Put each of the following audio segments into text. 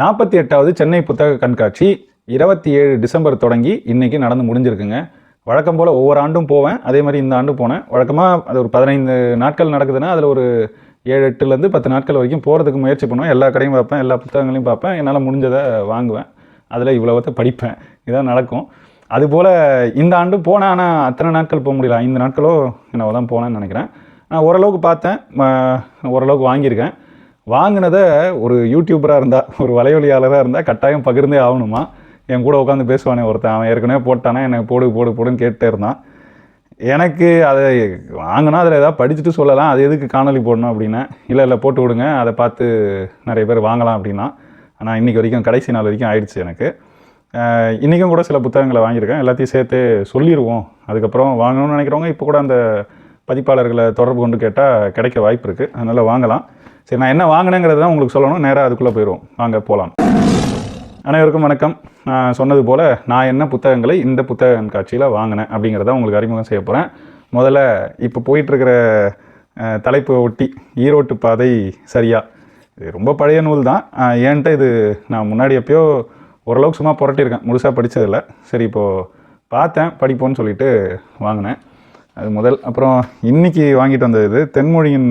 நாற்பத்தி எட்டாவது சென்னை புத்தக கண்காட்சி இருபத்தி ஏழு டிசம்பர் தொடங்கி இன்றைக்கி நடந்து முடிஞ்சிருக்குங்க. வழக்கம் போல் ஒவ்வொரு ஆண்டும் போவேன். அதே மாதிரி இந்த ஆண்டு போனேன். வழக்கமாக அது ஒரு பதினைந்து நாட்கள் நடக்குதுன்னா அதில் ஒரு ஏழு எட்டுலேருந்து பத்து நாட்கள் வரைக்கும் போகிறதுக்கு முயற்சி பண்ணுவேன். எல்லா கடையும் பார்ப்பேன் எல்லா புத்தகங்களையும் பார்ப்பேன். என்னால் முடிஞ்சதை வாங்குவேன். அதில் இவ்வளோத்தை படிப்பேன். இதான் நடக்கும். அதுபோல் இந்த ஆண்டு போனேன். ஆனால் அத்தனை நாட்கள் போக முடியல. ஐந்து நாட்களோ என்னவோ தான் போனேன்னு நினைக்கிறேன். நான் ஓரளவுக்கு பார்த்தேன். ஓரளவுக்கு வாங்கியிருக்கேன். வாங்கினதை ஒரு யூடியூபராக இருந்தால் ஒரு வலைவலியாளராக இருந்தால் கட்டாயம் பகிர்ந்தே ஆகணுமா? என் கூட உட்காந்து பேசுவானே ஒருத்தன். அவன் ஏற்கனவே போட்டானே எனக்கு போடு போடு போடுன்னு கேட்டே இருந்தான். எனக்கு அதை வாங்கினா அதில் ஏதாவது படிச்சுட்டு சொல்லலாம். அது எதுக்கு காணொளி போடணும் அப்படின்னா. இல்லை இல்லை போட்டு விடுங்க. அதை பார்த்து நிறைய பேர் வாங்கலாம் அப்படின்னா. ஆனால் இன்றைக்கி வரைக்கும் கடைசி நாள் வரைக்கும் ஆயிடுச்சு எனக்கு. இன்றைக்கும் கூட சில புத்தகங்களை வாங்கியிருக்கேன். எல்லாத்தையும் சேர்த்து சொல்லிடுவோம் அதுக்கப்புறம் வாங்கணும்னு நினைக்கிறவங்க இப்போ கூட அந்த பதிப்பாளர்களை தொடர்பு கொண்டு கேட்டால் கிடைக்க வாய்ப்பு இருக்குது அதனால் வாங்கலாம். சரி நான் என்ன வாங்கினேங்கிறது தான் உங்களுக்கு சொல்லணும். நேராக அதுக்குள்ளே போயிடுவோம். வாங்க போகலாம் அனைவருக்கும் வணக்கம். நான் சொன்னது போல் நான் என்ன புத்தகங்களை இந்த புத்தக கண்காட்சியில் வாங்கினேன் அப்படிங்கிறத உங்களுக்கு அறிமுகம் செய்ய போகிறேன் முதல்ல இப்போ போயிட்டுருக்கிற தலைப்பு ஒட்டி ஈரோட்டு பாதை சரியா? இது ரொம்ப பழைய நூல் தான். ஏன்ட்டு இது நான் முன்னாடி எப்பயோ ஓரளவுக்கு சும்மா புரட்டியிருக்கேன். முழுசாக படித்ததில்ல சரி இப்போது பார்த்தேன். படிப்போன்னு சொல்லிட்டு வாங்கினேன். அது முதல். அப்புறம் இன்னைக்கு வாங்கிட்டு வந்தது இது. தென்மொழியின்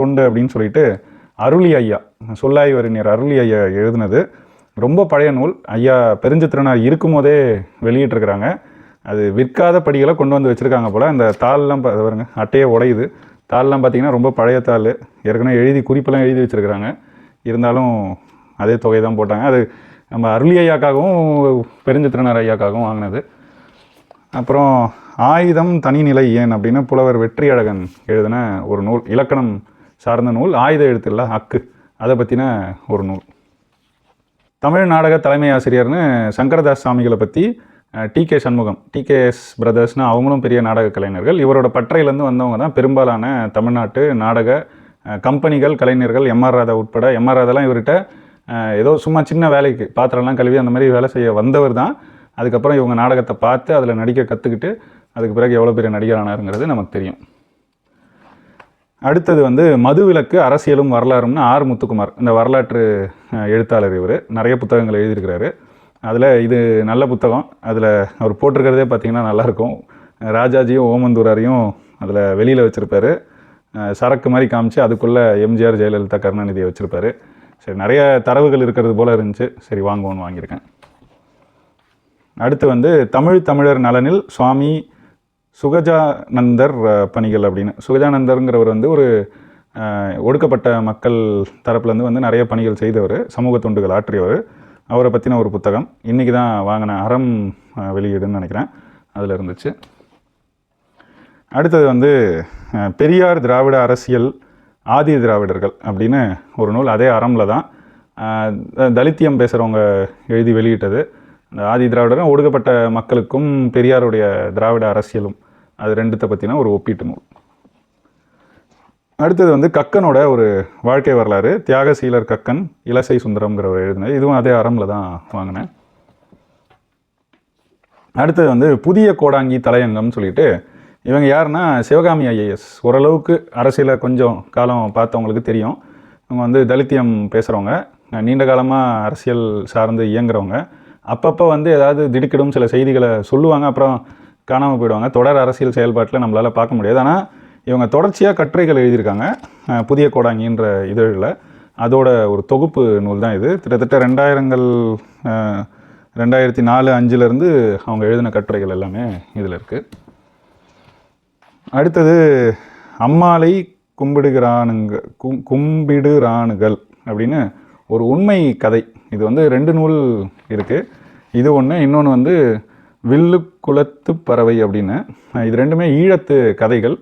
தொண்டு அப்படின்னு சொல்லிட்டு அருளி ஐயா சொல்லாய் வரிஞர் அருளி ஐயா எழுதினது. ரொம்ப பழைய நூல். ஐயா பெருஞ்சித்திரனார் இருக்கும்போதே வெளியிட்டிருக்கிறாங்க. அது விற்காத படிகளை கொண்டு வந்து வச்சுருக்காங்க போல். அந்த தாள்லாம் பாருங்க அட்டையை உடையுது. தாள்லாம் பார்த்திங்கன்னா ரொம்ப பழைய தாள். ஏற்கனவே எழுதி குறிப்பெல்லாம் எழுதி வச்சுருக்கிறாங்க. இருந்தாலும் அதே தொகை தான் போட்டாங்க. அது நம்ம அருளி ஐயாக்காகவும் பெருஞ்சித்திரனார் ஐயாக்காகவும் வாங்கினது. அப்புறம் ஆயுதம் தனிநிலை ஏன் அப்படின்னு புலவர் வெற்றி அழகன் எழுதின ஒரு நூல். இலக்கணம் சார்ந்த நூல் ஆயுத எழுத்துல அக்கு அதை பற்றின ஒரு நூல். தமிழ் நாடக தலைமை ஆசிரியர்னு சங்கரதாஸ் சாமிகளை பற்றி T K Shanmugam T KS பிரதர்ஸ்னு அவங்களும் பெரிய நாடக கலைஞர்கள். இவரோட பற்றையிலேருந்து வந்தவங்க தான் பெரும்பாலான தமிழ்நாட்டு நாடக கம்பெனிகள் கலைஞர்கள் எம்ஆர் ராதா உட்பட எம்ஆர் ராதாலாம் இவர்கிட்ட ஏதோ சும்மா சின்ன வேலைக்கு பாத்திரம்லாம் கழுவி அந்த மாதிரி வேலை செய்ய வந்தவர் தான். அதுக்கப்புறம் இவங்க நாடகத்தை பார்த்து அதில் நடிக்க கற்றுக்கிட்டு அதுக்கு பிறகு எவ்வளோ பெரிய நடிகர் ஆனாருங்கிறது நமக்கு தெரியும். அடுத்தது வந்து மதுவிலக்கு அரசியலும் வரலாறும்னு ஆர் முத்துக்குமார் இந்த வரலாற்று எழுத்தாளர் இவர். நிறைய புத்தகங்கள் எழுதியிருக்கிறாரு. அதில் இது நல்ல புத்தகம். அதில் அவர் போட்டிருக்கிறதே பார்த்தீங்கன்னா நல்லாயிருக்கும். ராஜாஜியும் ஓமந்தூராரையும் அதில் வெளியில் வச்சுருப்பாரு. சரக்கு மாதிரி காமிச்சு அதுக்குள்ளே எம்ஜிஆர் ஜெயலலிதா கருணாநிதியை வச்சுருப்பாரு. சரி நிறைய தரவுகள் இருக்கிறது போல் இருந்துச்சு. சரி வாங்குவோன்னு வாங்கியிருக்கேன். அடுத்து வந்து தமிழ் தமிழர் நலனில் சுவாமி சுகஜானந்தர் பணிகள் அப்படின்னு. சுகஜானந்தருங்கிறவர் வந்து ஒரு ஒடுக்கப்பட்ட மக்கள் தரப்புலேருந்து வந்து நிறைய பணிகள் செய்தவர். சமூக தொண்டுகள் ஆற்றியவர். அவரை பற்றின ஒரு புத்தகம். இன்றைக்கி தான் வாங்கின அறம் வெளியீடுன்னு நினைக்கிறேன். அதில் இருந்துச்சு. அடுத்தது வந்து பெரியார் திராவிட அரசியல் ஆதி திராவிடர்கள் அப்படின்னு ஒரு நூல். அதே அறமில் தான் தலித்தியம் பேசுகிறவங்க எழுதி வெளியிட்டது. அந்த ஆதி திராவிடரும் ஒடுக்கப்பட்ட மக்களுக்கும் பெரியாருடைய திராவிட அரசியலும் அது ரெண்டுத்தை பற்றின ஒரு ஒப்பீட்டு நூல். அடுத்தது வந்து கக்கனோட ஒரு வாழ்க்கை வரலாறு தியாகசீலர் கக்கன் இலசை சுந்தரம்ங்கிறவர் எழுதினது இதுவும் அதே அறமில் தான் வாங்கினேன். அடுத்தது வந்து புதிய கோடாங்கி தலையங்கம்னு சொல்லிட்டு இவங்க யாருன்னா சிவகாமி ஐஏஎஸ். ஓரளவுக்கு அரசியலை கொஞ்சம் காலம் பார்த்தவங்களுக்கு தெரியும். இவங்க வந்து தலித்தியம் பேசுகிறவங்க நீண்ட காலமாக அரசியல் சார்ந்து இயங்குறவங்க. அப்பப்போ வந்து ஏதாவது திடுக்கிடும் சில செய்திகளை சொல்லுவாங்க அப்புறம் காணாமல் போயிடுவாங்க. தொடர் அரசியல் செயல்பாட்டில் நம்மளால் பார்க்க முடியாது. ஆனால் இவங்க தொடர்ச்சியாக கட்டுரைகள் எழுதியிருக்காங்க புதிய கோடாங்கின்ற இதழில். அதோட ஒரு தொகுப்பு நூல் தான் இது. கிட்டத்தட்ட ரெண்டாயிரங்கள் ரெண்டாயிரத்தி நாலு அஞ்சுலேருந்து அவங்க எழுதின கட்டுரைகள் எல்லாமே இதில் இருக்குது அடுத்தது அம்மாளை கும்பிடுகிறானுங்க கும் கும்பிடுறானுகள் அப்படின்னு ஒரு உண்மை கதை. இது வந்து ரெண்டு நூல் இருக்குது இது ஒன்று இன்னொன்று வந்து வில்லு குலத்து பறவை அப்படின்னு. இது ரெண்டுமே ஈழத்து கதைகள்.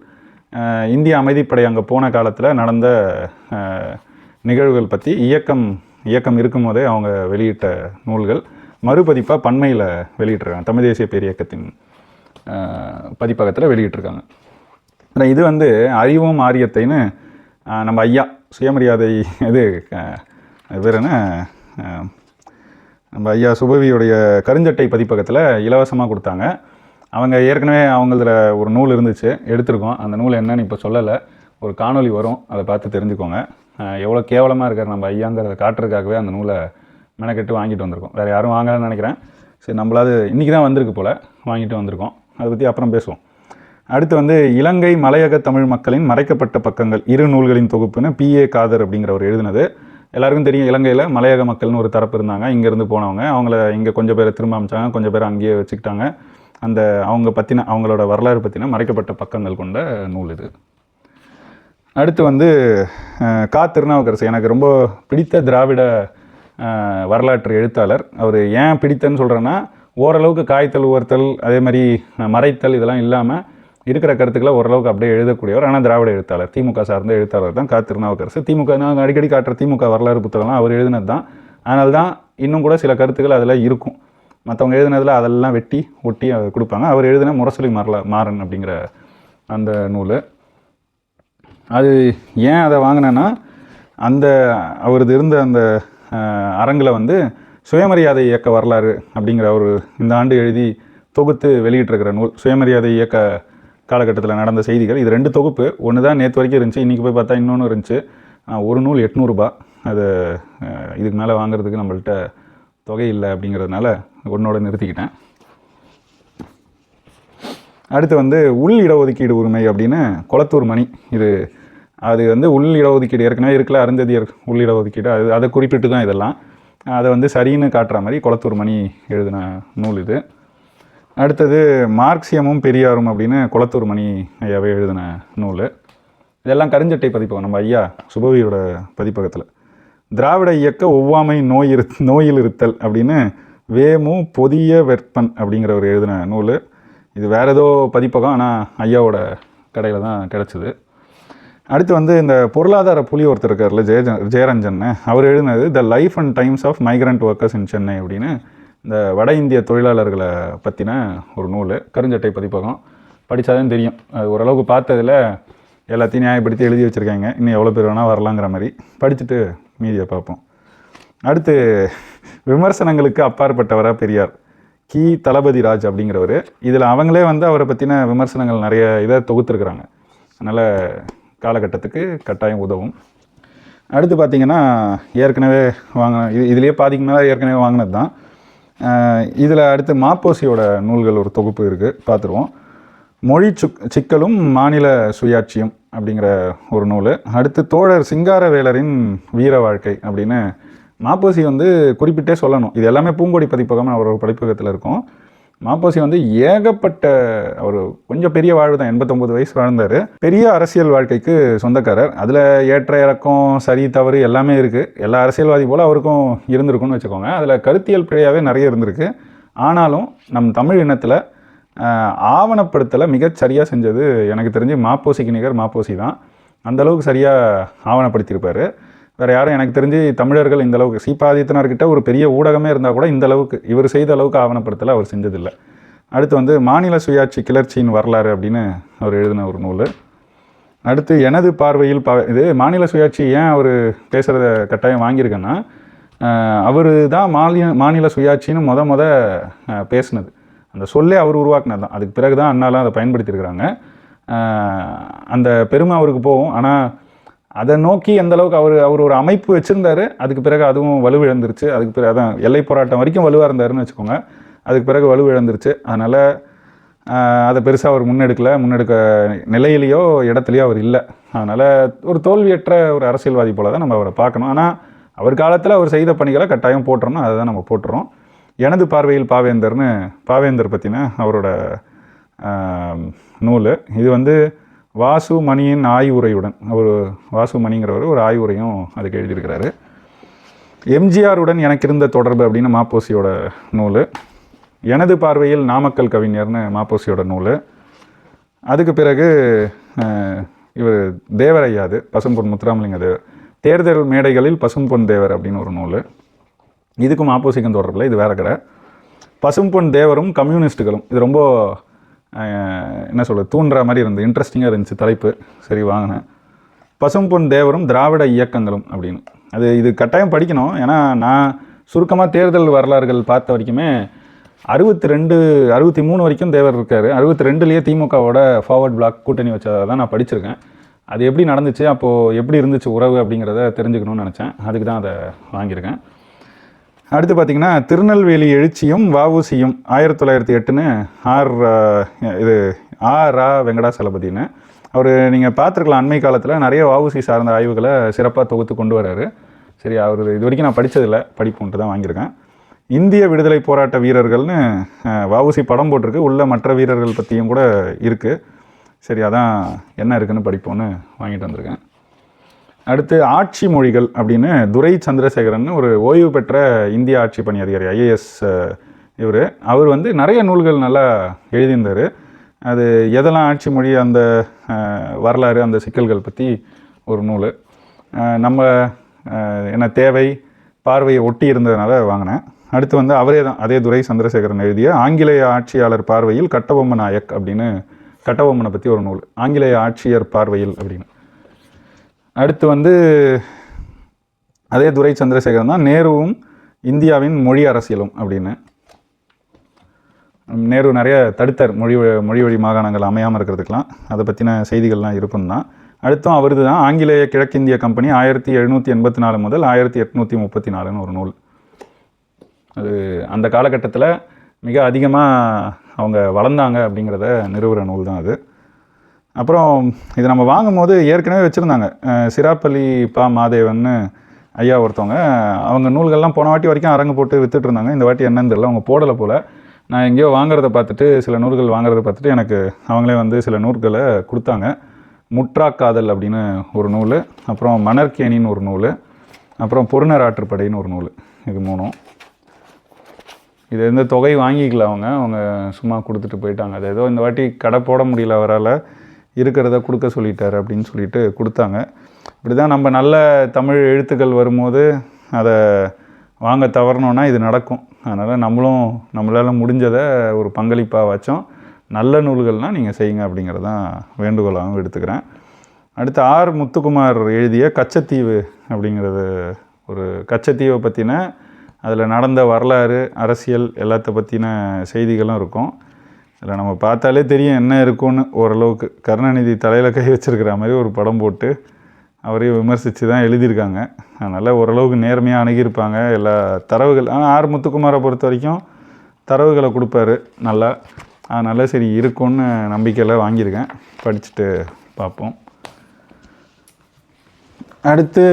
இந்திய அமைதிப்படை அங்கே போன காலத்தில் நடந்த நிகழ்வுகள் பற்றி இயக்கம் இயக்கம் இருக்கும் போதே அவங்க வெளியிட்ட நூல்கள். மறுபதிப்பாக பண்மையில் வெளியிட்டிருக்காங்க. தமிழ் தேசிய பேரியக்கத்தின் பதிப்பகத்தில் வெளியிட்டிருக்காங்க. இது வந்து அறிவும் ஆரியத்தைன்னு நம்ம ஐயா சுயமரியாதை இது வேறு என்ன நம்ம ஐயா சுபவியுடைய கருஞ்சட்டை பதிப்பகத்தில் இலவசமாக கொடுத்தாங்க. அவங்க ஏற்கனவே அவங்களதுல ஒரு நூல் இருந்துச்சு எடுத்திருக்கோம். அந்த நூல் என்னன்னு இப்போ சொல்லலை. ஒரு காணொளி வரும் அதை பார்த்து தெரிஞ்சுக்கோங்க. எவ்வளோ கேவலமாக இருக்கார் நம்ம ஐயாங்கிறத காட்டுறதுக்காகவே அந்த நூலை மெனக்கெட்டு வாங்கிட்டு வந்திருக்கோம். வேறு யாரும் வாங்கலைன்னு நினைக்கிறேன். சரி நம்மளாவது இன்றைக்கி தான் வந்திருக்கு போல் வாங்கிட்டு வந்திருக்கோம். அதை பற்றி அப்புறம் பேசுவோம். அடுத்து வந்து இலங்கை மலையக தமிழ் மக்களின் மறைக்கப்பட்ட பக்கங்கள் இரு நூல்களின் தொகுப்புன்னு பிஏ காதர் அப்படிங்கிறவர் எழுதினது. எல்லாருக்கும் தெரியும் இலங்கையில் மலையக மக்கள்னு ஒரு தரப்பு இருந்தாங்க. இங்கேருந்து போனவங்க. அவங்கள இங்கே கொஞ்சம் பேரை திரும்ப அமைச்சாங்க கொஞ்சம் பேர் அங்கேயே வச்சுக்கிட்டாங்க. அந்த அவங்க பற்றின அவங்களோட வரலாறு பற்றின மறைக்கப்பட்ட பக்கங்கள் கொண்ட நூல் இது. அடுத்து வந்து கா. திருநாவுக்கரசு. எனக்கு ரொம்ப பிடித்த திராவிட வரலாற்று எழுத்தாளர். அவர் ஏன் பிடித்தன்னு சொல்கிறேன்னா ஓரளவுக்கு காய்த்தல் உவர்த்தல் அதே மாதிரி மறைத்தல் இதெல்லாம் இல்லாமல் இருக்கிற கருத்துக்களை ஓரளவுக்கு அப்படியே எழுதக்கூடியவர் ஆனால் திராவிட எழுத்தாளர் திமுக சார்ந்த எழுத்தாளர் தான் கா திருநாவுக்கரசு. திமுக நாங்கள் அடிக்கடி காட்டுற திமுக வரலாறு புத்தகம்லாம் அவர் எழுதினது தான். அதனால தான் இன்னும் கூட சில கருத்துக்கள் அதில் இருக்கும். மற்றவங்க எழுதினதில் அதெல்லாம் வெட்டி ஒட்டி அதை கொடுப்பாங்க. அவர் எழுதின முரசொலி மரல மாறன் அப்படிங்கிற அந்த நூல். அது ஏன் அதை வாங்கினேன்னா அந்த அவரது இருந்த அந்த அரங்கில் வந்து சுயமரியாதை இயக்க வரலாறு அப்படிங்கிற ஒரு இந்த ஆண்டு எழுதி தொகுத்து வெளியிட்டிருக்கிற நூல். சுயமரியாதை இயக்க காலகட்டத்தில் நடந்த செய்திகள். இது ரெண்டு தொகுப்பு. ஒன்று தான் நேற்று வரைக்கும் இருந்துச்சு இன்றைக்கி போய் பார்த்தா இன்னொன்று இருந்துச்சு. ஒரு நூல் எட்நூறுபா அது இதுக்கு மேலே வாங்குறதுக்கு நம்மள்கிட்ட தொகை இல்லை அப்படிங்கிறதுனால ஒன்னோட நிறுத்திக்கிட்டேன். அடுத்து வந்து உள் இடஒதுக்கீடு உரிமை அப்படின்னு கொளத்தூர் மணி. இது அது வந்து உள் இடஒதுக்கீடு. ஏற்கனவே இருக்கல அருந்ததியர் உள் இடஒதுக்கீடு. அது அதை குறிப்பிட்டு தான் இதெல்லாம். அதை வந்து சரின்னு காட்டுற மாதிரி கொளத்தூர் மணி எழுதின நூல் இது. அடுத்தது மார்க்சியமும் பெரியாரும் அப்படின்னு குளத்தூர் மணி ஐயாவே எழுதின நூல். இதெல்லாம் கருஞ்சட்டை பதிப்பகம் நம்ம ஐயா சுபவியோட பதிப்பகத்தில். திராவிட இயக்க ஒவ்வாமை நோய் இரு நோயில் இருத்தல் அப்படின்னு வேமு பொதிய வெப்பன் அப்படிங்கிறவர் எழுதின நூல். இது வேறு ஏதோ பதிப்பகம் ஆனால் ஐயாவோட கடையில் தான் கிடச்சிது. அடுத்து வந்து இந்த பொருளாதார புலி ஒருத்தர் இருக்கார்ல ஜெய ஜெயரஞ்சன் அவர் எழுதினது the life and times of migrant workers in Chennai அப்படின்னு இந்த வட இந்திய தொழிலாளர்களை பற்றின ஒரு நூல் கருஞ்சட்டை பதிப்பகம். படித்தாதான் தெரியும். அது ஓரளவுக்கு பார்த்ததில் எல்லாத்தையும் நியாயப்படுத்தி எழுதி வச்சுருக்காங்க. இன்னும் எவ்வளோ பேர் வேணால் வரலாங்கிற மாதிரி. படிச்சுட்டு மீதியை பார்ப்போம். அடுத்து விமர்சனங்களுக்கு அப்பாற்பட்டவராக பெரியார். கி. தளபதி ராஜ் அப்படிங்கிறவர். இதில் அவங்களே வந்து அவரை பற்றின விமர்சனங்கள் நிறைய இதை தொகுத்துருக்குறாங்க. அதனால் காலகட்டத்துக்கு கட்டாயம் உதவும். அடுத்து பார்த்திங்கன்னா ஏற்கனவே வாங்கின இது இதுலேயே பாதிக்கு மேலே ஏற்கனவே வாங்கினது தான் இதில் அடுத்து மாப்போசியோட நூல்கள் ஒரு தொகுப்பு இருக்குது பார்த்துருவோம். மொழி சுக் சிக்கலும் மாநில சுயாட்சியும் அப்படிங்கிற ஒரு நூல். அடுத்து தோழர் சிங்காரவேலரின் வீர வாழ்க்கை அப்படின்னு மாப்போசி வந்து குறிப்பிட்டே சொல்லணும். இது எல்லாமே பூங்கொடி பதிப்பகம் அவரோட ஒரு இருக்கும். மாப்போசி வந்து ஏகப்பட்ட அவர் கொஞ்சம் பெரிய வாழ்வு தான் எண்பத்தொம்பது வயசு வாழ்ந்தார். பெரிய அரசியல் வாழ்க்கைக்கு சொந்தக்காரர். அதில் ஏற்ற இறக்கம் சரி தவறு எல்லாமே இருக்குது எல்லா அரசியல்வாதி போல் அவருக்கும் இருந்திருக்கும்னு வச்சுக்கோங்க. அதில் கருத்தியல் பிழையாகவே நிறைய இருந்திருக்கு. ஆனாலும் நம் தமிழ் இனத்தில் ஆவணப்படுத்தலை மிகச் சரியாக செஞ்சது எனக்கு தெரிஞ்சு மாப்போசிக்கு நிகர் மாப்போசி தான் அந்தளவுக்கு சரியாக ஆவணப்படுத்தியிருப்பார். வேறு யாரும் எனக்கு தெரிஞ்சு தமிழர்கள் இந்த அளவுக்கு சீபாதித்தனார்கிட்ட ஒரு பெரிய ஊடகமே இருந்தால் கூட இந்த அளவுக்கு இவர் செய்த அளவுக்கு ஆவணப்படுத்தலை அவர் செஞ்சதில்லை. அடுத்து வந்து மாநில சுயாட்சி கிளர்ச்சியின் வரலாறு அப்படின்னு அவர் எழுதின ஒரு நூல். அடுத்து எனது பார்வையில் ப இது மாநில சுயாட்சி ஏன் அவர் பேசுகிறத கட்டாயம் வாங்கியிருக்கேன்னா அவர் தான் மாநில மாநில சுயாட்சின்னு முத முத பேசினது. அந்த சொல்லே அவர் உருவாக்குனது தான். அதுக்கு பிறகு தான் அண்ணாலாம் அதை பயன்படுத்தியிருக்கிறாங்க. அந்த பெருமை அவருக்கு போகும். ஆனால் அதை நோக்கி எந்த அளவுக்கு அவர் அவர் ஒரு அமைப்பு வச்சுருந்தாரு அதுக்கு பிறகு அதுவும் வலுவிழந்துருச்சு அதுக்கு பிறகு அதான் எல்லை போராட்டம் வரைக்கும் வலுவாக இருந்தாருன்னு வச்சுக்கோங்க. அதுக்கு பிறகு வலுவிழந்துருச்சு அதனால் அதை பெருசாக அவர் முன்னெடுக்கல. முன்னெடுக்க நிலையிலையோ இடத்துலையோ அவர் இல்லை. அதனால் ஒரு தோல்வியற்ற ஒரு அரசியல்வாதி போல தான் நம்ம அவரை பார்க்கணும். ஆனால் அவர் காலத்தில் அவர் செய்த பணிகளை கட்டாயம் போட்டுறணும். அதை தான் நம்ம போட்டுறோம். எனது பார்வையில் பாவேந்தர்னு பாவேந்தர் பற்றின அவரோட நூல். இது வந்து வாசு மணியின் ஆய்வுரையுடன் அவர் வாசு மணிங்கிறவர் ஒரு ஆய்வுரையும் அதுக்கு எழுதியிருக்கிறாரு. எம்ஜிஆருடன் எனக்கு இருந்த தொடர்பு அப்படின்னு மாப்போசியோட நூல். எனது பார்வையில் நாமக்கல் கவிஞர்னு மாப்போசியோட நூல். அதுக்கு பிறகு இவர் தேவரையாது பசும்பொன் முத்துராமலிங்க தேவர். தேர்தல் மேடைகளில் பசும்பொன் தேவர் அப்படின்னு ஒரு நூல். இதுக்கும் ஆப்போசிக்கும் தொடர்பில் இது வேற கடை பசும்பொன் தேவரும் கம்யூனிஸ்ட்டுகளும் இது ரொம்ப என்ன சொல்கிறது தூண்டுற மாதிரி இருந்தது. இன்ட்ரெஸ்டிங்காக இருந்துச்சு தலைப்பு. சரி வாங்கினேன். பசும்பொன் தேவரும் திராவிட இயக்கங்களும் அப்படின்னு. அது இது கட்டாயம் படிக்கணும். ஏன்னா நான் சுருக்கமாக தேர்தல் வரலாறுகள் பார்த்த வரைக்குமே அறுபத்தி ரெண்டு அறுபத்தி மூணு வரைக்கும் தேவர் இருக்கார். அறுபத்தி ரெண்டுலேயே திமுகவோட ஃபார்வர்ட் பிளாக் கூட்டணி வச்சதாக தான் நான் படிச்சிருக்கேன். அது எப்படி நடந்துச்சு அப்போது எப்படி இருந்துச்சு உறவு அப்படிங்கிறத தெரிஞ்சுக்கணும்னு நினச்சேன். அதுக்கு தான் அதை வாங்கியிருக்கேன். அடுத்து பார்த்தீங்கன்னா திருநெல்வேலி எழுச்சியும் வஉசியும் ஆயிரத்தி தொள்ளாயிரத்தி எட்டுன்னு ஆர் இது ஆர் ரா வெங்கடாசலபதினு. அவர் நீங்கள் பார்த்துருக்கலாம் அண்மை காலத்தில் நிறைய வஉசி சார்ந்த ஆய்வுகளை சிறப்பாக தொகுத்து கொண்டு வராரு. சரி அவர் இது வரைக்கும் நான் படித்ததில்லை படிப்புன்ட்டு தான் வாங்கியிருக்கேன். இந்திய விடுதலை போராட்ட வீரர்கள்னு அஹ், படம் போட்டிருக்கு. உள்ள மற்ற வீரர்கள் பற்றியும் கூட இருக்குது சரி அதான் என்ன இருக்குன்னு படிப்போன்னு வாங்கிட்டு வந்திருக்கேன். அடுத்து ஆட்சி மொழிகள் அப்படின்னு துரை சந்திரசேகரன் ஒரு ஓய்வு பெற்ற இந்திய ஆட்சி பணி அதிகாரி ஐஏஎஸ் இவர். அவர் வந்து நிறைய நூல்கள் நல்லா எழுதியிருந்தார். அது எதெல்லாம் ஆட்சி மொழி அந்த வரலாறு அந்த சிக்கல்கள் பற்றி ஒரு நூல். நம்ம என்ன தேவை பார்வையை ஒட்டி இருந்ததுனால வாங்கினேன். அடுத்து வந்து அவரே தான் அதே துரை சந்திரசேகரன் எழுதிய ஆங்கிலேய ஆட்சியாளர் பார்வையில் கட்டபொம்ம நாயக் அப்படின்னு கட்டபொம்மனை பற்றி ஒரு நூல். ஆங்கிலேய ஆட்சியர் பார்வையில் அப்படின்னு. அடுத்து வந்து அதே துரை சந்திரசேகரன் தான் நேருவும் இந்தியாவின் மொழி அரசியலும் அப்படின்னு. நேரு நிறைய தடுத்தார் மொழி மொழி வழி மாகாணங்கள் அமையாமல் இருக்கிறதுக்கெலாம் அதை பற்றின செய்திகள்லாம் இருக்கும் தான். அடுத்தும் அவரது தான் ஆங்கிலேய கிழக்கிந்திய கம்பெனி ஆயிரத்தி எழுநூற்றி எண்பத்தி நாலு முதல் ஆயிரத்தி எட்நூற்றி முப்பத்தி நாலுன்னு ஒரு நூல். அது அந்த காலகட்டத்தில் மிக அதிகமாக அவங்க வளர்ந்தாங்க அப்படிங்கிறத நிறுவுற நூல் தான் அது. அப்புறம் இது நம்ம வாங்கும்போது ஏற்கனவே வச்சுருந்தாங்க. சிராப்பள்ளி பா மாதேவன்னு ஐயா ஒருத்தவங்க அவங்க நூல்கள்லாம் போன வாட்டி வரைக்கும் அரங்கு போட்டு வித்துட்டு இருந்தாங்க இந்த வாட்டி என்னன்னு தெரியல அவங்க போடலை போல். நான் எங்கேயோ வாங்குறத பார்த்துட்டு சில நூல்கள் வாங்குறத பார்த்துட்டு எனக்கு அவங்களே வந்து சில நூல்களை கொடுத்தாங்க. முற்றாக்காதல் அப்படின்னு ஒரு நூல் அப்புறம் மணற்கேணின்னு ஒரு நூல் அப்புறம் பொருணர் ஆற்றுப்படைன்னு ஒரு நூல் இது மூணும். இது எந்த தொகை வாங்கிக்கல அவங்க அவங்க சும்மா கொடுத்துட்டு போயிட்டாங்க. அது ஏதோ இந்த வாட்டி கடை போட முடியல அவரால். இருக்கிறத கொடுக்க சொல்லிட்டார் அப்படின்னு சொல்லிட்டு கொடுத்தாங்க. இப்படி தான் நம்ம நல்ல தமிழ் எழுத்துக்கள் வரும்போது அதை வாங்க தவறணும்னா இது நடக்கும். அதனால் நம்மளும் நம்மளால் முடிஞ்சதை ஒரு பங்களிப்பாக வச்சோம். நல்ல நூல்கள்னால் நீங்கள் செய்யுங்க அப்படிங்கிறதான் வேண்டுகோளாகவும் எடுத்துக்கிறேன். அடுத்து ஆர் முத்துக்குமார் எழுதிய கச்சத்தீவு அப்படிங்கிறது ஒரு கச்சத்தீவை பற்றின அதில் நடந்த வரலாறு அரசியல் எல்லாத்த பற்றின செய்திகளும் இருக்கும். அதில் நம்ம பார்த்தாலே தெரியும் என்ன இருக்கும்னு ஓரளவுக்கு. கருணாநிதி தலையில் கை வச்சிருக்கிற மாதிரி ஒரு படம் போட்டு அவரையும் விமர்சித்து தான் எழுதியிருக்காங்க. அதனால் ஓரளவுக்கு நேர்மையாக அணுகியிருப்பாங்க எல்லா தரவுகள். ஆனால் ஆர் முத்துக்குமாரை பொறுத்த வரைக்கும் தரவுகளை கொடுப்பாரு நல்லா. அதனால் சரி இருக்கும்னு நம்பிக்கையில் வாங்கியிருக்கேன். படிச்சுட்டு பார்ப்போம். அடுத்து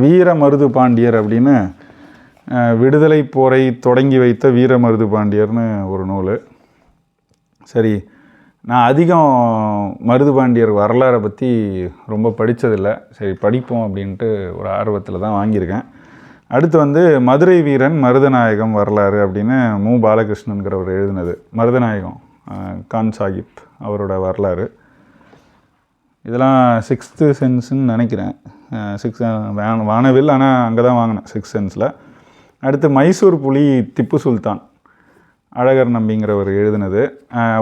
வீரமருது பாண்டியர் அப்படின்னு விடுதலை போரை தொடங்கி வைத்த வீரமருது பாண்டியர்னு ஒரு நூல். சரி நான் அதிகம் மருது பாண்டியர் வரலாறை பற்றி ரொம்ப படித்ததில்ல சரி படிப்போம் அப்படின்ட்டு ஒரு ஆர்வத்தில் தான் வாங்கியிருக்கேன். அடுத்து வந்து மதுரை வீரன் மருதநாயகம் வரலாறு அப்படின்னு மு. பாலகிருஷ்ணன்கிறவர் எழுதினது. மருதநாயகம் கான் சாஹிப் அவரோட வரலாறு. இதெல்லாம் சிக்ஸ்த்து சென்ஸுன்னு நினைக்கிறேன். சிக்ஸ் வானவில் ஆனால் அங்கே தான் வாங்கினேன் சிக்ஸ் சென்ஸில் அடுத்து மைசூர் புலி திப்பு சுல்தான். அழகர் நம்பிங்கிறவர் எழுதினது.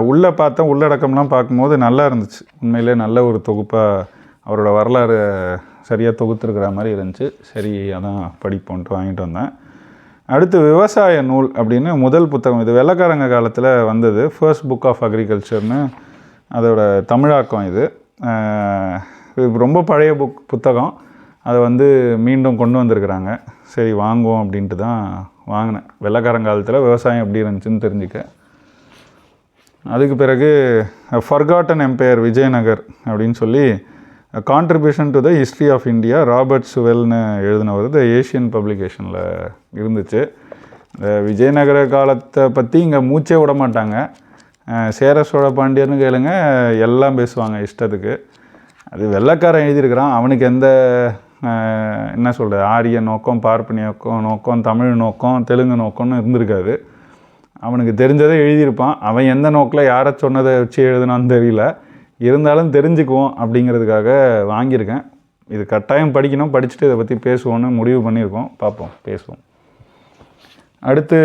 உள்ளே பார்த்தா உள்ளடக்கம்லாம் பார்க்கும்போது நல்லா இருந்துச்சு. உண்மையிலே நல்ல ஒரு தொகுப்பாக அவரோட வரலாறு சரியாக தொகுத்துருக்கிற மாதிரி இருந்துச்சு. சரி அதான் படிப்போன்ட்டு வாங்கிட்டு வந்தேன். அடுத்து விவசாய நூல் அப்படின்னு முதல் புத்தகம். இது வெள்ளக்காரங்க காலத்தில் வந்தது. ஃபர்ஸ்ட் புக் ஆஃப் அக்ரிகல்ச்சர்னு அதோட தமிழாக்கம் இது. இது ரொம்ப பழைய புக் புத்தகம். அதை வந்து மீண்டும் கொண்டு வந்திருக்கிறாங்க. சரி வாங்குவோம் அப்படின்ட்டு தான் வாங்கினேன். வெள்ளக்காரங்காலத்தில் விவசாயம் எப்படி இருந்துச்சுன்னு தெரிஞ்சுக்க. அதுக்கு பிறகு ஃபர்காட்டன் எம்பையர் விஜயநகர் அப்படின்னு சொல்லி contribution to the history of India Robert சுவெல்னு எழுதினவர் த ஏஷியன் பப்ளிகேஷனில் இருந்துச்சு. இந்த விஜயநகர காலத்தை பற்றி இங்கே மூச்சே விட மாட்டாங்க. சேர சோழ பாண்டியர்னு கேளுங்க எல்லாம் பேசுவாங்க இஷ்டத்துக்கு. அது வெள்ளைக்காரன் எழுதியிருக்கிறான். அவனுக்கு எந்த என்ன சொல்கிறது ஆரிய நோக்கம் பார்ப்பனிய நோக்கம் நோக்கம் தமிழ் நோக்கம் தெலுங்கு நோக்கம்னு இருந்திருக்காது. அவனுக்கு தெரிஞ்சதை எழுதியிருப்பான். அவன் எந்த நோக்கில் யாரை சொன்னதை வச்சு எழுதுனான்னு தெரியல. இருந்தாலும் தெரிஞ்சுக்குவோம் அப்படிங்கிறதுக்காக வாங்கியிருக்கேன். இது கட்டாயம் படிக்கணும். படிச்சுட்டு இதை பற்றி பேசுவோன்னு முடிவு பண்ணியிருக்கோம். பார்ப்போம். பேசுவோம். அடுத்து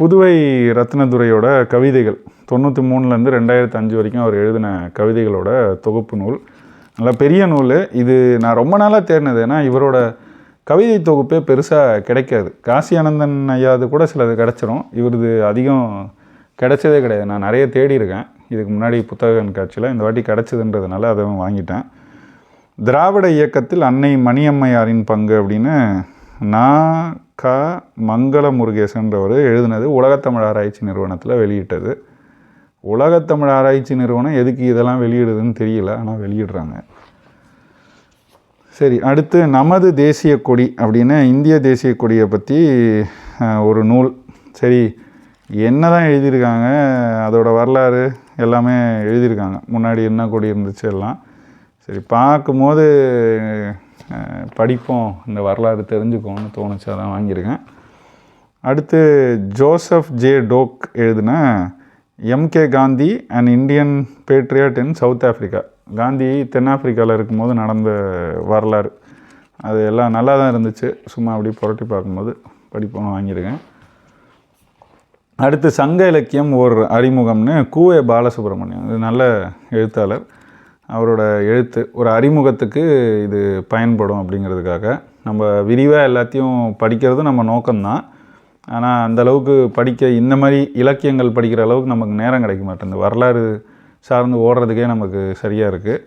புதுவை ரத்னதுரையோட கவிதைகள். தொண்ணூற்றி மூணுலேருந்து ரெண்டாயிரத்து அஞ்சு வரைக்கும் அவர் எழுதின கவிதைகளோட தொகுப்பு நூல். நல்ல பெரிய நூல். இது நான் ரொம்ப நாளாக தேடினது ஏன்னா இவரோட கவிதை தொகுப்பே பெருசாக கிடைக்காது. காசி ஆனந்தன் ஐயாது கூட சிலது கிடச்சிரும். இவரது அதிகம் கிடைச்சதே கிடையாது. நான் நிறைய தேடி இருக்கேன் இதுக்கு முன்னாடி புத்தக கண்காட்சியில் இந்த வாட்டி கிடச்சிதுன்றதுனால அதை வாங்கிட்டேன். திராவிட இயக்கத்தில் அன்னை மணியம்மையாரின் பங்கு அப்படின்னு நான் க மங்கள முருகேசன்றவர் எழுதினது உலகத்தமிழ் ஆராய்ச்சி நிறுவனத்தில் வெளியிட்டது. உலகத்தமிழ் ஆராய்ச்சி நிறுவனம் எதுக்கு இதெல்லாம் வெளியிடுதுன்னு தெரியல ஆனால் வெளியிடுறாங்க. சரி அடுத்து நமது தேசிய கொடி அப்படின்னு இந்திய தேசிய கொடியை பற்றி ஒரு நூல். சரி என்ன தான் எழுதியிருக்காங்க அதோடய வரலாறு எல்லாமே எழுதியிருக்காங்க. முன்னாடி என்ன கொடி இருந்துச்சு எல்லாம். சரி பார்க்கும்போது படிப்போம் இந்த வரலாறு தெரிஞ்சுக்கோன்னு தோணுச்சு அதான் வாங்கியிருக்கேன். அடுத்து ஜோசப் ஜே டோக் எழுதின MK Gandhi and Indian patriot in South Africa Gandhi தென்னாப்பிரிக்காவில் இருக்கும்போது நடந்த வரலாறு. அது எல்லாம் நல்லா தான் இருந்துச்சு. சும்மா அப்படி புரட்டி பார்க்கும்போது படிப்போம் வாங்கியிருக்கேன். அடுத்து சங்க இலக்கியம் ஒரு அறிமுகம்னு கூவே பாலசுப்ரமணியம். இது நல்ல எழுத்தாளர். அவரோட எழுத்து ஒரு அறிமுகத்துக்கு இது பயன்படும் அப்படிங்கிறதுக்காக. நம்ம விரிவாக எல்லாத்தையும் படிக்கிறது நம்ம நோக்கம்தான். ஆனால் அந்த அளவுக்கு படிக்க இந்த மாதிரி இலக்கியங்கள் படிக்கிற அளவுக்கு நமக்கு நேரம் கிடைக்க மாட்டேங்குது. வரலாறு சார்ந்து ஓடுறதுக்கே நமக்கு சரியாக இருக்குது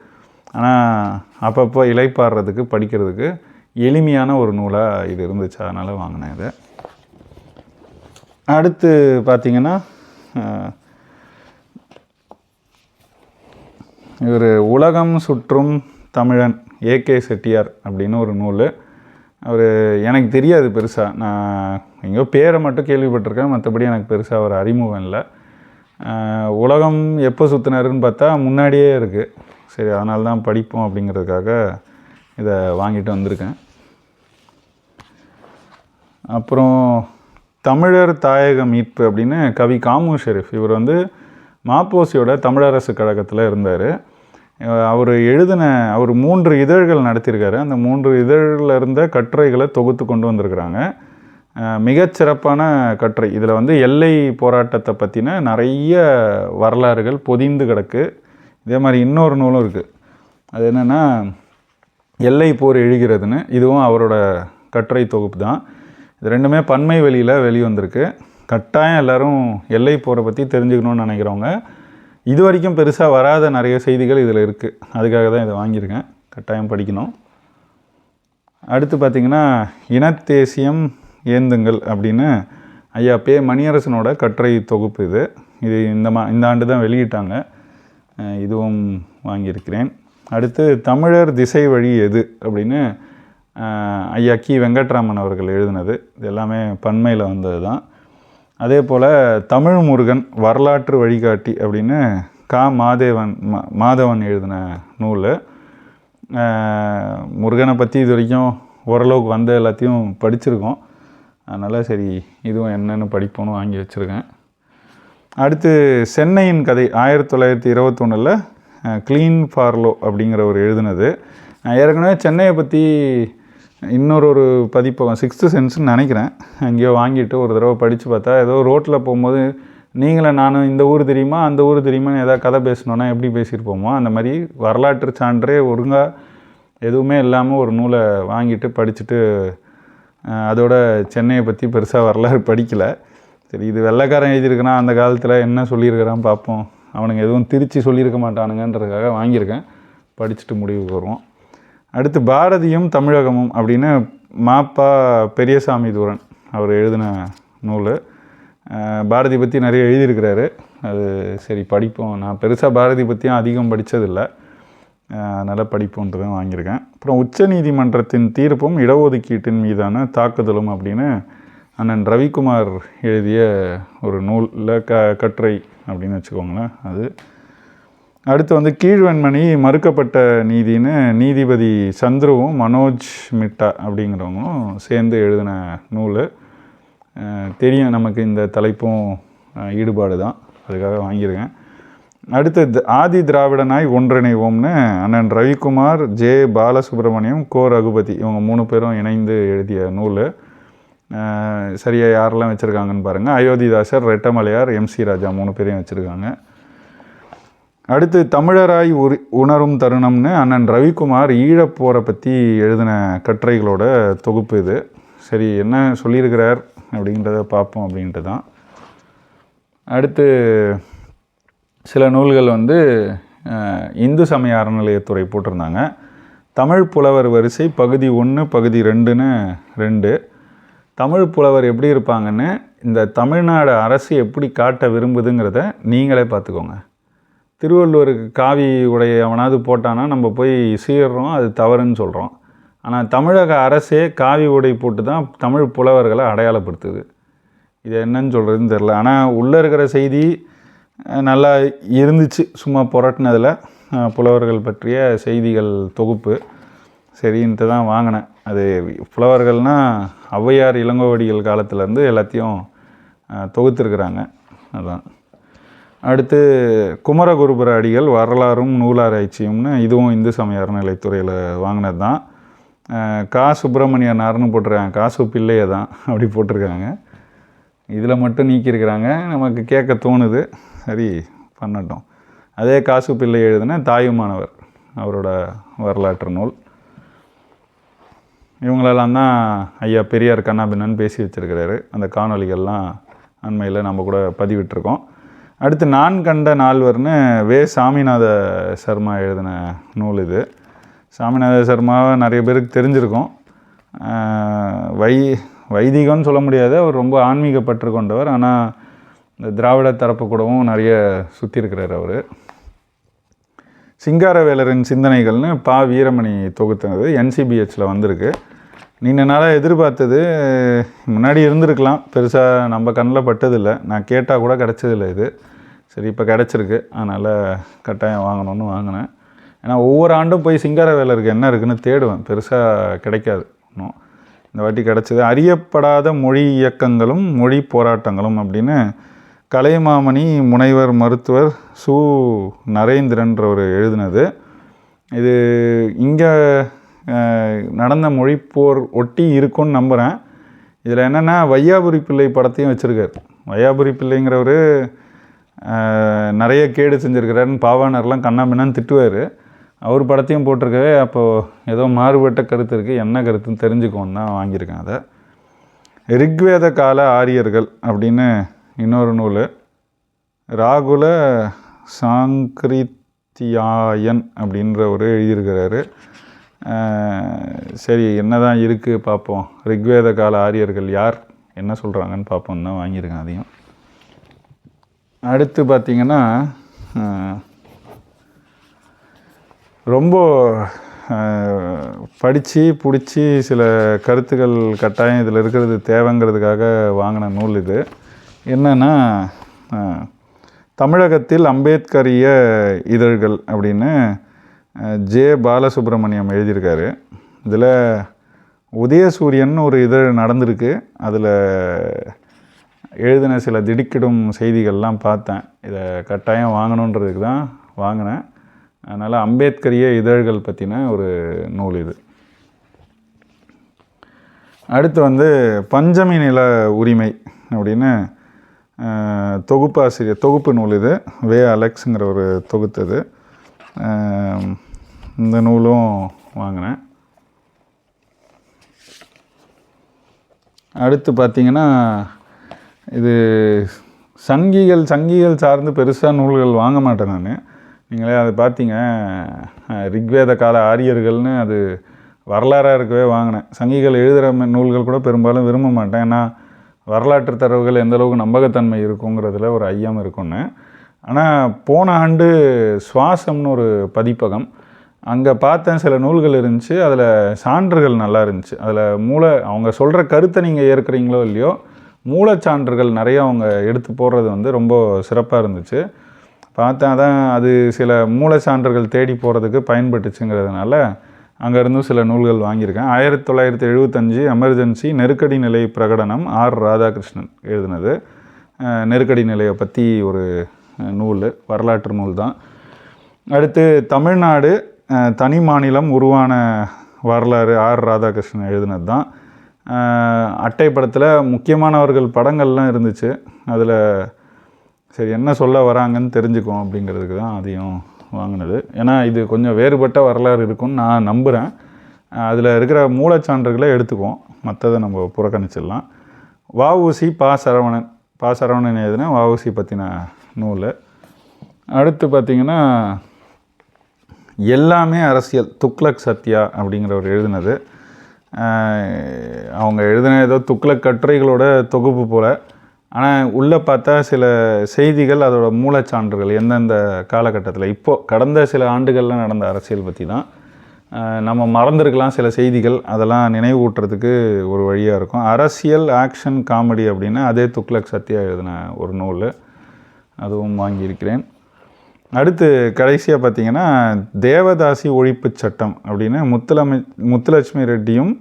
ஆனால் அப்பப்போ இலைப்பாடுறதுக்கு படிக்கிறதுக்கு எளிமையான ஒரு நூலாக இது இருந்துச்சு. அதனால் வாங்கினேன் இதை. அடுத்து பார்த்திங்கன்னா இவர் உலகம் சுற்றும் தமிழன் ஏகே செட்டியார் அப்படின்னு ஒரு நூல். அவர் எனக்கு தெரியாது பெருசாக நான் எங்கேயோ பேரை மட்டும் கேள்விப்பட்டிருக்கேன். மற்றபடி எனக்கு பெருசாக ஒரு அறிமுகம் இல்லை. உலகம் எப்போ சுற்றினாருன்னு பார்த்தா முன்னாடியே இருக்குது சரி அதனால தான் படிப்போம் அப்படிங்கிறதுக்காக இதை வாங்கிட்டு வந்திருக்கேன். அப்புறம் தமிழர் தாயக மீட்பு அப்படின்னு கவி காமு ஷெரீஃப் இவர் வந்து மாப்போசியோட தமிழரசு கழகத்தில் இருந்தார். அவர் எழுதின அவர் மூன்று இதழ்கள் நடத்தியிருக்காரு. அந்த மூன்று இதழில் இருந்த கட்டுரைகளை தொகுத்து கொண்டு வந்திருக்கிறாங்க. மிகச்சிறப்பான கட்டுரை. இதில் வந்து எல்லை போராட்டத்தை பற்றின நிறைய வரலாறுகள் பொதிந்து கிடக்கு. இதே மாதிரி இன்னொரு நூலும் இருக்குது அது என்னென்னா எல்லை போர் எழுகிறதுன்னு. இதுவும் அவரோட கட்டுரை தொகுப்பு தான். இது ரெண்டுமே பன்மை வெளியில் வெளிவந்திருக்கு. கட்டாயம் எல்லோரும் எல்லை போரை பற்றி தெரிஞ்சுக்கணும்னு நினைக்கிறவங்க இது வரைக்கும் பெருசாக வராத நிறைய செய்திகள் இதில் இருக்குது அதுக்காக தான் இதை வாங்கியிருக்கேன். கட்டாயம் படிக்கணும். அடுத்து பார்த்திங்கன்னா இனத்தேசியம் ஏந்துங்கள் அப்படின்னு ஐயா பே மணியரசனோட கட்டுரை தொகுப்பு இது. இது இந்த மா இந்த ஆண்டு தான் வெளியிட்டாங்க. இதுவும் வாங்கியிருக்கிறேன். அடுத்து தமிழர் திசை வழி எது அப்படின்னு ஐயா கி வெங்கட்ராமன் அவர்கள் எழுதினது. இது எல்லாமே பன்மையில் வந்தது தான் அதே போல் தமிழ் முருகன் வரலாற்று வழிகாட்டி அப்படின்னு கா மாதேவன் மா மாதவன் எழுதின நூல். முருகனை பற்றி இது வரைக்கும் ஓரளவுக்கு வந்த எல்லாத்தையும் படிச்சிருக்கோம். அதனால் சரி இதுவும் என்னென்னு படிப்போன்னு வாங்கி வச்சுருக்கேன். அடுத்து சென்னையின் கதை ஆயிரத்தி தொள்ளாயிரத்தி இருபத்தொன்னில் க்ளீன் ஃபார்லோ அப்படிங்கிறவர் எழுதினது. நான் ஏற்கனவே சென்னையை பற்றி இன்னொரு ஒரு பதிப்பகம் சிக்ஸ்த்து சென்ஸ்னு நினைக்கிறேன். அங்கேயோ வாங்கிட்டு ஒரு தடவை படித்து பார்த்தா ஏதோ ரோட்டில் போகும்போது நீங்களே நானும் இந்த ஊர் தெரியுமா? அந்த ஊர் தெரியுமான்னு ஏதாவது கதை பேசணுன்னா எப்படி பேசியிருப்போமோ? அந்த மாதிரி வரலாற்று சான்றே ஒழுங்காக எதுவுமே இல்லாமல் ஒரு நூலை வாங்கிட்டு படிச்சுட்டு அதோட சென்னையை பற்றி பெருசாக வரலாறு படிக்கலை. சரி இது வெள்ளைக்காரன் எழுதியிருக்கிறான் அந்த காலத்தில் என்ன சொல்லியிருக்கிறான் பார்ப்போம் அவனுங்க எதுவும் திருச்சி சொல்லியிருக்க மாட்டானுங்கன்றதுக்காக வாங்கியிருக்கேன். படிச்சுட்டு முடிவுக்கு வருவோம். அடுத்து பாரதியும் தமிழகமும் அப்படின்னு மாப்பா பெரியசாமி தூரன் அவர் எழுதின நூல். பாரதி பற்றி நிறைய எழுதியிருக்கிறாரு. அது சரி படிப்போம். நான் பெருசாக பாரதி பற்றியும் அதிகம் படித்ததில்லை அதனால் படிப்போன்றதும் வாங்கியிருக்கேன். அப்புறம் உச்ச நீதிமன்றத்தின் தீர்ப்பும் இடஒதுக்கீட்டின் மீதான தாக்குதலும் அப்படின்னு அண்ணன் ரவிக்குமார் எழுதிய ஒரு நூலில் க கட்டுரை அப்படின்னு வச்சுக்கோங்களேன் அது. அடுத்து வந்து கீழ்வெண்மணி மறுக்கப்பட்ட நீதின்னு நீதிபதி சந்துருவும் மனோஜ் மிட்டா அப்படிங்கிறவங்களும் சேர்ந்து எழுதின நூல். தெரியும் நமக்கு இந்த தலைப்பும் ஈடுபாடு தான். அதுக்காக வாங்கியிருக்கேன். அடுத்து ஆதி திராவிடனாய் ஒன்றிணைவோம்னு அண்ணன் ரவிக்குமார் ஜே. பாலசுப்ரமணியம் கோ. ரகுபதி இவங்க மூணு பேரும் இணைந்து எழுதிய நூல். சரியாக யாரெல்லாம் வச்சுருக்காங்கன்னு பாருங்கள் அயோத்திதாசர் ரெட்டமலையார் எம்சி ராஜா மூணு பேரையும் வச்சுருக்காங்க. அடுத்து தமிழராய் உரி உணரும் தருணம்னு அண்ணன் ரவிக்குமார் ஈழப்போரை பற்றி எழுதின கட்டுரைகளோட தொகுப்பு இது. சரி என்ன சொல்லியிருக்கிறார் அப்படின்றத பார்ப்போம் அப்படின்ட்டு தான் அடுத்து சில நூல்கள் வந்து இந்து சமய அறநிலையத்துறை போட்டிருந்தாங்க. தமிழ் புலவர் வரிசை பகுதி ஒன்று பகுதி ரெண்டுன்னு ரெண்டு. தமிழ் புலவர் எப்படி இருப்பாங்கன்னு இந்த தமிழ்நாடு அரசு எப்படி காட்ட விரும்புதுங்கிறத நீங்களே பார்த்துக்கோங்க. திருவள்ளுவருக்கு காவி உடைய அவனாவது போட்டானா நம்ம போய் சீர்றோம் அது தவறுன்னு சொல்கிறோம் ஆனால் தமிழக அரசே காவி உடை போட்டு தான் தமிழ் புலவர்களை அடையாளப்படுத்துது. இது என்னன்னு சொல்கிறதுன்னு தெரில ஆனால் உள்ளே இருக்கிற செய்தி நல்லா இருந்துச்சு. சும்மா புரட்டினதில் புலவர்கள் பற்றிய செய்திகள் தொகுப்பு. சரின்ட்டு தான் வாங்கினேன். அது புலவர்கள்னால் ஔவையார் இளங்கோவடிகள் காலத்துலேருந்து எல்லாத்தையும் தொகுத்துருக்குறாங்க. அதுதான் அதான். அடுத்து குமரகுருபுர அடிகள் வரலாறும் நூலாராய்ச்சியும்னு இதுவும் இந்து சமய அறநிலைத்துறையில் வாங்கினது தான் கா. சுப்பிரமணியனார்னு போட்டிருக்காங்க. காசு பிள்ளையை தான் அப்படி போட்டிருக்காங்க. இதில் மட்டும் நீக்கியிருக்கிறாங்க. நமக்கு கேட்க தோணுது. சரி பண்ணட்டும். அதே காசு பிள்ளை எழுதுன தாயுமானவர் அவரோட வரலாற்று நூல். இவங்களெல்லாம் தான் ஐயா பெரியார் கண்ணாபின்னன் பேசி வச்சிருக்கிறாரு. அந்த காணொளிகள்லாம் அண்மையில் நம்ம கூட பதிவிட்டிருக்கோம். அடுத்து நான் கண்ட நால்வர்னு வே. சாமிநாத சர்மா எழுதின நூல் இது. சாமிநாத சர்மாவை நிறைய பேருக்கு தெரிஞ்சிருக்கும். வை வைதிகம்னு சொல்ல முடியாது. அவர் ரொம்ப ஆன்மீக பற்று கொண்டவர். ஆனால் இந்த திராவிட தரப்பு கூடவும் நிறைய சுற்றி இருக்கிறார் அவர். சிங்காரவேலரின் சிந்தனைகள்னு பா. வீரமணி தொகுத்தது என்சிபிஹெச்சில் வந்திருக்கு. நீண்ட நாளாக எதிர்பார்த்தது. முன்னாடி இருந்திருக்கலாம். பெருசாக நம்ம கண்ணில் பட்டதில்லை. நான் கேட்டால் கூட கிடச்சதில்ல இது. சரி இப்போ கிடச்சிருக்கு. அதனால் கட்டாயம் வாங்கணும்னு வாங்கினேன். ஏன்னா ஒவ்வொரு ஆண்டும் போய் சிங்கார வேலை இருக்குது என்ன இருக்குன்னு தேடுவேன். பெருசாக கிடைக்காது இன்னும். இந்த வாட்டி கிடச்சிது. அறியப்படாத மொழி இயக்கங்களும் மொழி போராட்டங்களும் அப்படின்னு கலைமாமணி முனைவர் மருத்துவர் சு. நரேந்திரன்றவர் எழுதினது. இது இங்கே நடந்த மொழிப்போர் ஒட்டி இருக்கும்னு நம்புகிறேன் இதில் என்னென்னா வையாபுரி பிள்ளை படத்தையும் வச்சுருக்கார். வையாபுரி பிள்ளைங்கிறவர் நிறைய கேடு செஞ்சுருக்கிறாருன்னு பாவானர்லாம் கண்ணாமின்னு திட்டுவார். அவர் படத்தையும் போட்டிருக்கவே அப்போது ஏதோ மாறுபட்ட கருத்து இருக்குது என்ன கருத்துன்னு தெரிஞ்சுக்கோன்னு தான் வாங்கியிருக்கேன் அதை. ரிக்வேத கால ஆரியர்கள் அப்படின்னு இன்னொரு நூல். ராகுல சாங்கிரித்தியாயன் அப்படின்ற ஒரு எழுதியிருக்கிறாரு. சரி என்ன தான் இருக்குது பார்ப்போம். ரிக்வேத கால ஆரியர்கள் யார்? என்ன சொல்கிறாங்கன்னு பார்ப்போம் தான் வாங்கியிருக்கேன் அதையும். அடுத்து பார்த்திங்கன்னா ரொம்ப படித்து பிடிச்சி சில கருத்துக்கள் கட்டாயம் இதில் இருக்கிறது தேவைங்கிறதுக்காக வாங்கின நூல் இது. என்னென்னா தமிழகத்தில் அம்பேத்கரிய இதழ்கள் அப்படின்னு ஜே. பாலசுப்ரமணியம் எழுதியிருக்காரு. இதில் உதயசூரியன் ஒரு இதழ் நடந்திருக்கு. அதில் எழுதின சில திடுக்கிடும் செய்திகள்லாம் பார்த்தேன். இதை கட்டாயம் வாங்கணுன்றதுக்கு தான் வாங்கினேன். அதனால் அம்பேத்கரிய இதழ்கள் பற்றின ஒரு நூல் இது. அடுத்து வந்து பஞ்சமி நில உரிமை அப்படின்னு தொகுப்பாசிரியர் தொகுப்பு நூல் இது. வே அலெக்ஸுங்கிற ஒரு தொகுத்தது இந்த நூலும் வாங்கினேன். அடுத்து பார்த்தீங்கன்னா இது சங்கிகள் சங்கிகள் சார்ந்து பெருசாக நூல்கள் வாங்க மாட்டேன் நான். நீங்களே அதை பார்த்தீங்க. ரிக்வேத கால ஆரியர்கள்னு அது வரலாறாக இருக்கவே வாங்கினேன். சங்கிகள் எழுதுகிற நூல்கள் கூட பெரும்பாலும் விரும்ப மாட்டேன். ஏன்னா வரலாற்று தரவுகள் எந்தளவுக்கு நம்பகத்தன்மை இருக்குங்கிறதுல ஒரு ஐயம் இருக்குன்னு ஆனால் போன ஆண்டு சுவாசம்னு ஒரு பதிப்பகம் அங்கே பார்த்தேன் சில நூல்கள் இருந்துச்சு. அதில் சான்றுகள் நல்லா இருந்துச்சு. அதில் மூளை அவங்க சொல்கிற கருத்தை நீங்கள் ஏற்கிறீங்களோ இல்லையோ மூலச்சான்றுகள் நிறைய அவங்க எடுத்து போடுறது வந்து ரொம்ப சிறப்பாக இருந்துச்சு. பார்த்தேன் அதான் அது சில மூலச்சான்றுகள் தேடி போகிறதுக்கு பயன்பட்டுச்சுங்கிறதுனால அங்கேருந்தும் சில நூல்கள் வாங்கியிருக்கேன். ஆயிரத்தி தொள்ளாயிரத்தி எழுபத்தஞ்சு எமர்ஜென்சி நெருக்கடி நிலை பிரகடனம் ஆர் ராதாகிருஷ்ணன் எழுதினது. நெருக்கடி நிலையை பற்றி ஒரு நூல் வரலாற்று நூல் தான். அடுத்து தமிழ்நாடு தனி மாநிலம் உருவான வரலாறு ஆர் ராதாகிருஷ்ணன் எழுதினது தான். அட்டை படத்தில் முக்கியமானவர்கள் படங்கள்லாம் இருந்துச்சு. அதில் சரி என்ன சொல்ல வராங்கன்னு தெரிஞ்சுக்குவோம் அப்படிங்கிறதுக்கு தான் அதையும் வாங்கினது. ஏன்னா இது கொஞ்சம் வேறுபட்ட வரலாறு இருக்கும்னு நான் நம்புகிறேன் அதில் இருக்கிற மூலச்சான்றுகளை எடுத்துக்குவோம். மற்றதை நம்ம புறக்கணிச்சிடலாம். வஉசி பா சரவணன் பா சரவணன் எழுதின வஉசி பற்றின நூல். அடுத்து பார்த்திங்கன்னா எல்லாமே அரசியல் துக்ளக் சத்யா அப்படிங்கிறவர் எழுதினது. அவங்க எழுதின ஏதோ துக்ளக் கட்டுரைகளோட தொகுப்பு போல். ஆனால் உள்ளே பார்த்தா சில செய்திகள் அதோட மூலச்சான்றுகள் எந்தெந்த காலகட்டத்தில். இப்போது கடந்த சில ஆண்டுகளில் நடந்த அரசியல் பற்றி தான் நம்ம மறந்துருக்கலாம் சில செய்திகள். அதெல்லாம் நினைவூட்டுறதுக்கு ஒரு வழியாக இருக்கும். அரசியல் ஆக்ஷன் காமெடி அப்படின்னா அதே துக்ளக் சத்யா எழுதின ஒரு நூல். அதுவும் வாங்கியிருக்கிறேன். அடுத்து கடைசியாக பார்த்தீங்கன்னா தேவதாசி ஒழிப்பு சட்டம் அப்படின்னு முத்துலமை முத்துலட்சுமி ரெட்டியும்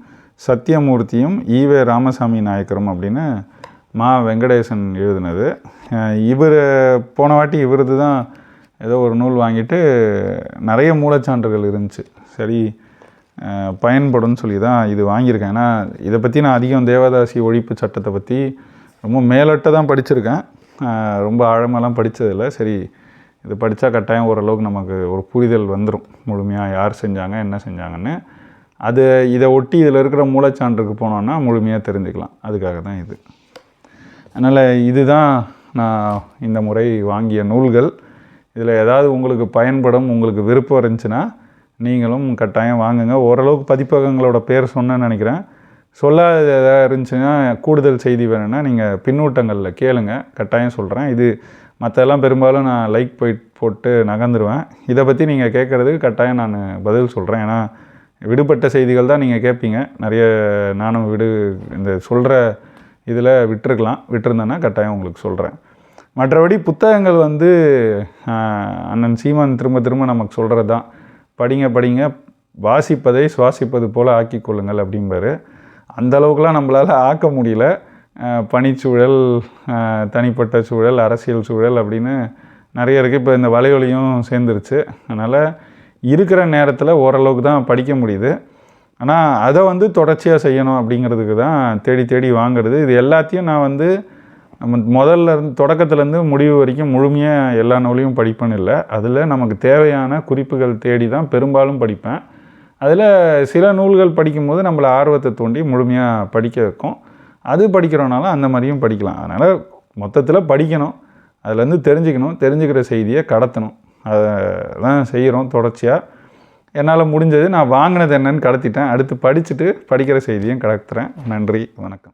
சத்யமூர்த்தியும் ஈவே ராமசாமி நாயக்கரும் அப்படின்னு மா வெங்கடேசன் எழுதினது. இவர் போன வாட்டி இவரது தான் ஏதோ ஒரு நூல் வாங்கிட்டு நிறைய மூலச்சான்றுகள் இருந்துச்சு. சரி பயன்படும்னு சொல்லி தான் இது வாங்கியிருக்கேன். ஏன்னா இதை பற்றி நான் அதிகம் தேவதாசி ஒழிப்பு சட்டத்தை பற்றி ரொம்ப மேலோட்ட தான் படிச்சிருக்கேன். ரொம்ப ஆழமெல்லாம் படித்ததில்ல சரி இது படித்தா கட்டாயம் ஓரளவுக்கு நமக்கு ஒரு புரிதல் வந்துடும் முழுமையாக யார் செஞ்சாங்க என்ன செஞ்சாங்கன்னு. அது இதை ஒட்டி இதில் இருக்கிற மூலச்சான்றுக்கு போனோன்னா முழுமையாக தெரிஞ்சுக்கலாம். அதுக்காக தான் இது. அதனால் இதுதான் நான் இந்த முறை வாங்கிய நூல்கள். இதில் ஏதாவது உங்களுக்கு பயன்படும் உங்களுக்கு விருப்பம் இருந்துச்சுன்னா நீங்களும் கட்டாயம் வாங்குங்க. ஓரளவுக்கு பதிப்பகங்களோட பேர் சொன்னேன்னு நினைக்கிறேன். சொல்லாத ஏதாவது இருந்துச்சுன்னா கூடுதல் செய்தி வேணும்னா நீங்கள் பின்னூட்டங்களில் கேளுங்க. கட்டாயம் சொல்கிறேன் இது மற்றெல்லாம் பெரும்பாலும் நான் லைக் போய் போட்டு நகர்ந்துருவேன். இதை பற்றி நீங்கள் கேட்குறதுக்கு கட்டாயம் நான் பதில் சொல்கிறேன் ஏன்னா விடுபட்ட செய்திகள் தான் நீங்கள் கேட்பீங்க. நிறைய நானும் விடு இந்த சொல்கிற இதில் விட்டுருக்கலாம். விட்டுருந்தேன்னா கட்டாயம் உங்களுக்கு சொல்கிறேன் மற்றபடி புத்தகங்கள் வந்து அண்ணன் சீமான் திரும்ப திரும்ப நமக்கு சொல்கிறது தான். படிங்க படிங்க. வாசிப்பதை சுவாசிப்பது போல் ஆக்கிக்கொள்ளுங்கள் அப்படிம்பாரு. அந்தளவுக்குலாம் நம்மளால் ஆக்க முடியல. பணிச்சூழல் தனிப்பட்ட சூழல் அரசியல் சூழல் அப்படின்னு நிறைய இருக்குது இப்போ இந்த வலையொலியும் சேர்ந்துருச்சு. அதனால் இருக்கிற நேரத்தில் ஓரளவுக்கு தான் படிக்க முடியுது. ஆனால் அதை வந்து தொடர்ச்சியாக செய்யணும் அப்படிங்கிறதுக்கு தான் தேடி தேடி வாங்குறது. இது எல்லாத்தையும் நான் வந்து முதல்ல இருந்து தொடக்கத்துலேருந்து முடிவு வரைக்கும் முழுமையாக எல்லா நூலையும் படிப்பேன்னு இல்லை. அதில் நமக்கு தேவையான குறிப்புகள் தேடி தான் பெரும்பாலும் படிப்பேன். அதில் சில நூல்கள் படிக்கும்போது நம்மளை ஆர்வத்தை தூண்டி முழுமையாக படிக்க வைக்கும். அது படிக்கிறோனால அந்த மாதிரியும் படிக்கலாம். அதனால் மொத்தத்தில் படிக்கணும். அதுலேருந்து தெரிஞ்சுக்கணும். தெரிஞ்சுக்கிற செய்தியை கடத்தணும். அதை தான் செய்கிறோம் தொடர்ச்சியாக என்னால் முடிஞ்சது நான் வாங்கினது என்னன்னு கடத்திட்டேன். அடுத்து படிச்சுட்டு படிக்கிற செய்தியும் கடத்துகிறேன் நன்றி. வணக்கம்.